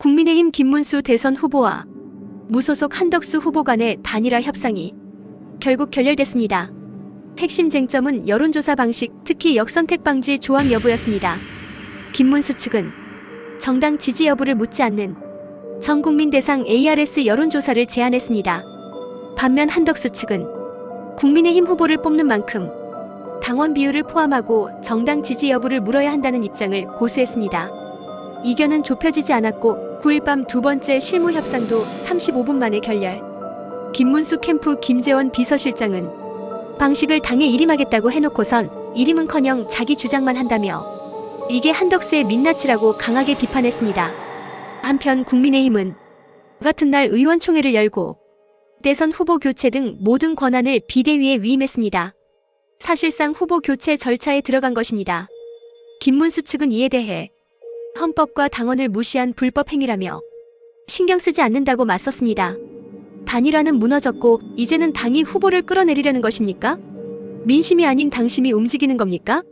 국민의힘 김문수 대선 후보와 무소속 한덕수 후보 간의 단일화 협상이 결국 결렬됐습니다. 핵심 쟁점은 여론조사 방식, 특히 역선택 방지 조항 여부였습니다. 김문수 측은 정당 지지 여부를 묻지 않는 전국민 대상 ARS 여론조사를 제안했습니다. 반면 한덕수 측은 국민의힘 후보를 뽑는 만큼 당원 비율을 포함하고 정당 지지 여부를 물어야 한다는 입장을 고수했습니다. 이견은 좁혀지지 않았고 9일 밤 두 번째 실무 협상도 35분 만에 결렬. 김문수 캠프 김재원 비서실장은 방식을 당에 일임하겠다고 해놓고선 일임은커녕 자기 주장만 한다며 이게 한덕수의 민낯이라고 강하게 비판했습니다. 한편 국민의힘은 같은 날 의원총회를 열고 대선 후보 교체 등 모든 권한을 비대위에 위임했습니다. 사실상 후보 교체 절차에 들어간 것입니다. 김문수 측은 이에 대해 헌법과 당원을 무시한 불법 행위라며 신경 쓰지 않는다고 맞섰습니다. 단일화는 무너졌고 이제는 당이 후보를 끌어내리려는 것입니까? 민심이 아닌 당심이 움직이는 겁니까?